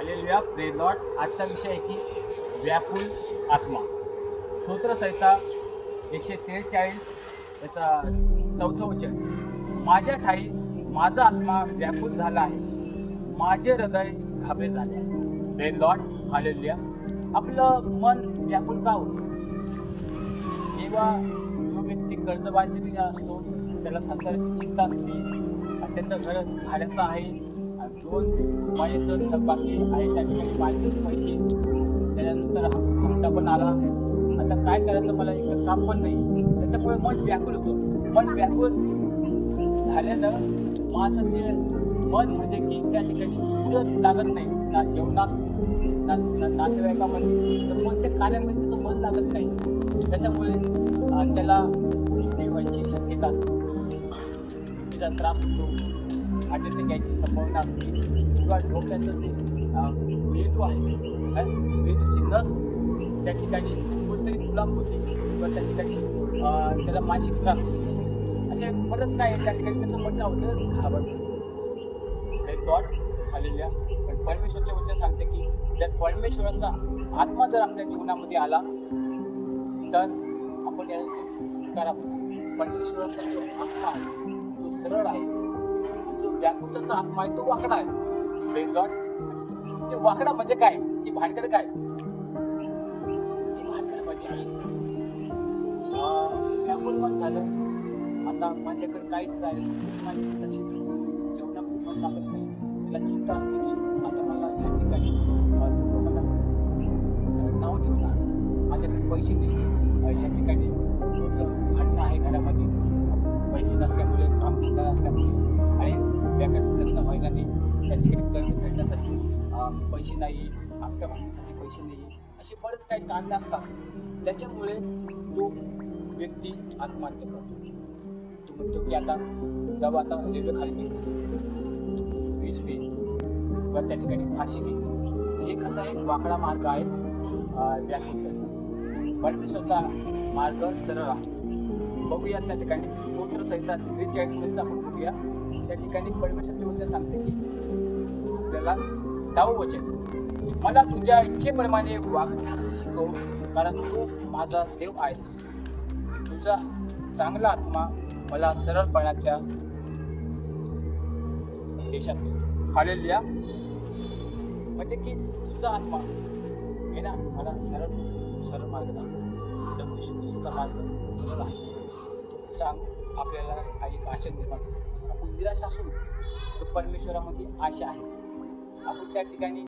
Hallelujah प्रे lot आजचा विषय आहे की व्याकुल आत्मा. सूत्रसहिता एकशे त्रेचाळीस याचा चौथं वचन माझ्या ठाई माझा आत्मा व्याकुल झाला आहे. माझे हृदय घाबरे झाले आहे. प्रे लॉट हालेलुया आपलं मन व्याकुल का होतं? जेव्हा जो व्यक्ती कर्जबाजारी असतो त्याला संसाराची चिंता असते आणि त्याचं घर भाड्याचं आहे दोन महिन्याचं थकबाकी आहे. त्या ठिकाणी मालकीचे पैसे त्याच्यानंतर हप्ता पण आला. आता काय करायचं मला एक काम पण नाही. त्याच्यामुळे मन व्याकुल होतं. मन व्याकुल झाल्यानं माणसाचे मन म्हणजे की त्या ठिकाणी पुढं लागत नाही. ना जेवणात ना नातेवाईकामध्ये. तर त्या कार्यामध्ये त्याचं मन लागत नाही. त्याच्यामुळे त्याला व्हायची शक्यता असते. उलटीचा त्रास होतो. हार्ट अटॅक यायची संभावना असते किंवा डोक्याचं ते मेंदू आहे. मेंदूची नस त्या ठिकाणी कुठेतरी गुलाम होते किंवा त्या ठिकाणी त्याला मानसिक त्रास होतो. असे बरंच काय आहे, त्या ठिकाणी त्याचं म्हणणं होतं घाबरतं. गॉड आलेल्या पण परमेश्वरच्या वचन सांगते की जर परमेश्वराचा आत्मा जर आपल्या जीवनामध्ये आला तर आपण याचा स्वीकारा परमेश्वराचा जो आत्मा आहे तो सरळ आहे. जो व्याकुळताचा आत्मा आहे तो वाकडा आहे. गॉड ते वाकडा म्हणजे काय? ती भानगड काय? ती भानगड म्हणजे आहे. व्याकुळ पण झालं. आता माझ्याकडे काहीच राहिलं नाही. माझ्याकडे लक्ष जेवणामध्ये मन लागत नाही. तिला चिंता असते की आता मला या ठिकाणी मला नाव ठेवणार माझ्याकडे पैसे नाही. या ठिकाणी भांडणं आहे घरामध्ये. पैसे नसल्यामुळे काम धंदा नसल्यामुळे. आणि व्याकाचं लग्न व्हायला नाही. त्या ठिकाणी कर्ज फेडण्यासाठी पैसे नाही हप्त्या भरण्यासाठी पैसे नाही. असे बरेच काही कारणं असतात. त्याच्यामुळे तो व्यक्ती आत्महत्या करतो. तो म्हणतो की आता जेव्हा आता रेल्वे खाली वीज बिल किंवा त्या ठिकाणी फाशी घेईल हे कसा एक वाकडा मार्ग आहे अं, परमेश्वरचा मार्ग सरळ आहे. बघूया त्या ठिकाणी. सूत्रसहिता सहित त्रेचाळीसमध्ये आपण बघूया. त्या ठिकाणी परमेश्वरचे वचन सांगते की आपल्याला दाऊ वचन. मला तुझ्या इच्छेप्रमाणे वागण्यास शिकव कारण तू माझा देव आहेस. तुझा चांगला आत्मा मला सरळपणाच्या देशात खालेल या म्हणजे की तुझा आत्मा आहे ना मला सरळ सरळ मार्ग दाखव. प्रभू येशू मार्ग सरळ आहे. सांग आपल्याला काही एक आशा निर्माण आपण निराश असू तर परमेश्वरामध्ये आशा आहे. आपण त्या ठिकाणी